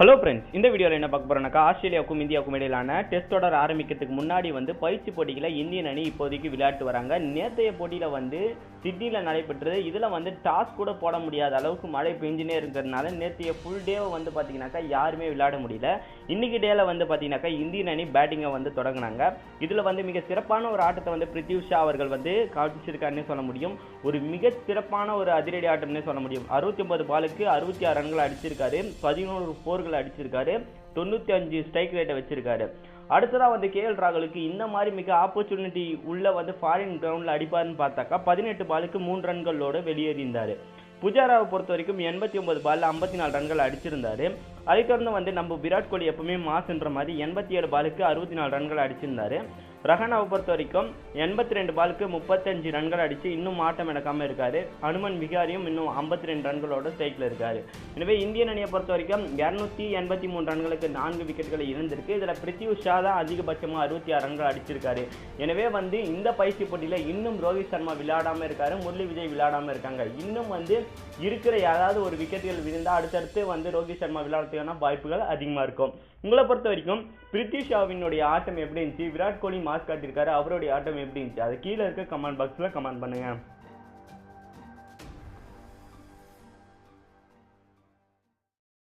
Hello friends இந்த வீடியோவில் என்ன பார்க்க போகிறோம்னாக்கா ஆஸ்திரேலியாவுக்கும் இந்தியாவுக்கும் இடையிலான டெஸ்ட் தொடர் ஆரம்பிக்கிறதுக்கு முன்னாடி வந்து பயிற்சி போட்டிகளை இந்தியன் அணி இப்போதைக்கு விளையாட்டு வராங்க. நேற்றைய போட்டியில் வந்து சிட்னியில் நடைபெற்றது. இதில் வந்து டாஸ் கூட போட முடியாத அளவுக்கு மழை பெஞ்சினே இருக்கிறதுனால நேற்றைய ஃபுல் டேவை வந்து பார்த்தீங்கன்னாக்கா யாருமே விளையாட முடியல. இன்னைக்கு டேல வந்து பார்த்தீங்கன்னாக்கா இந்தியன் அணி பேட்டிங்கை வந்து தொடங்கினாங்க. இதில் வந்து மிக சிறப்பான ஒரு ஆட்டத்தை வந்து பிரித்யூ ஷா அவர்கள் வந்து காட்டிச்சிருக்காருன்னே சொல்ல முடியும். ஒரு மிக சிறப்பான ஒரு அதிரடி ஆட்டம்னே சொல்ல முடியும். அறுபத்தி ஒன்பது பாலுக்கு அறுபத்தி ஆறு ரன்கள் அடிச்சிருக்காரு. பதினோரு போர்கள் அடிச்சிருக்காரு. தொண்ணூற்றி அஞ்சு ஸ்ட்ரைக் ரேட்டை வச்சிருக்காரு. அடுத்ததாக வந்து கேஎல் ராகுலுக்கு இந்த மாதிரி மிக ஆப்பர்ச்சுனிட்டி உள்ள வந்து ஃபாரின் கிரவுண்டில் அடிப்பாருன்னு பார்த்தாக்கா பதினெட்டு பாலுக்கு மூன்று ரன்களோடு வெளியேறியிருந்தார் புஜாராவை பொறுத்த வரைக்கும் எண்பத்தி ஒன்பது பாலில் ஐம்பத்தி நாலு ரன்கள் அடிச்சிருந்தாரு. அதை தொடர்ந்து வந்து நம்ம விராட் கோலி எப்பவுமே மாசுன்ற மாதிரி எண்பத்தி ஏழு பாலுக்கு அறுபத்தி நாலு ரன்கள் அடிச்சிருந்தாரு. ரஹனாவை பொறுத்த வரைக்கும் எண்பத்தி ரெண்டு பாலுக்கு முப்பத்தஞ்சு ரன்கள் அடித்து இன்னும் ஆட்டம் இழக்காம இருக்கார். ஹனுமன் விகாரியும் இன்னும் ஐம்பத்தி ரெண்டு ரன்களோட ஸ்ட்ரைக்கில் இருக்கார். எனவே இந்தியன் அணியை பொறுத்த வரைக்கும் இரநூத்தி எண்பத்தி மூணு ரன்களுக்கு நான்கு விக்கெட்டுகள் இருந்திருக்கு. இதில் பிரித்யூ ஷா தான் அதிகபட்சமாக அறுபத்தி ஆறு ரன்கள் அடிச்சிருக்காரு. எனவே வந்து இந்த பயிற்சி போட்டியில் இன்னும் ரோஹித் சர்மா விளையாடாம இருக்காரு முரளி விஜய் விளையாடாமல் இருக்காங்க. இன்னும் வந்து இருக்கிற யாராவது ஒரு விக்கெட்டுகள் விழுந்தால் அடுத்தடுத்து வந்து ரோஹித் சர்மா விளையாடுறதுக்கான வாய்ப்புகள் அதிகமாக இருக்கும். உங்களை பொறுத்த வரைக்கும் பிரித்யூ ஷாவினுடைய ஆட்டம் எப்படி இருந்துச்சு? விராட் கோலி மாஸ் காட்டியிருக்காரு. அவருடைய ஆட்டம் எப்படி இருந்துச்சு? அது கீழே இருக்க கமெண்ட் பாக்ஸில் கமெண்ட் பண்ணுங்க.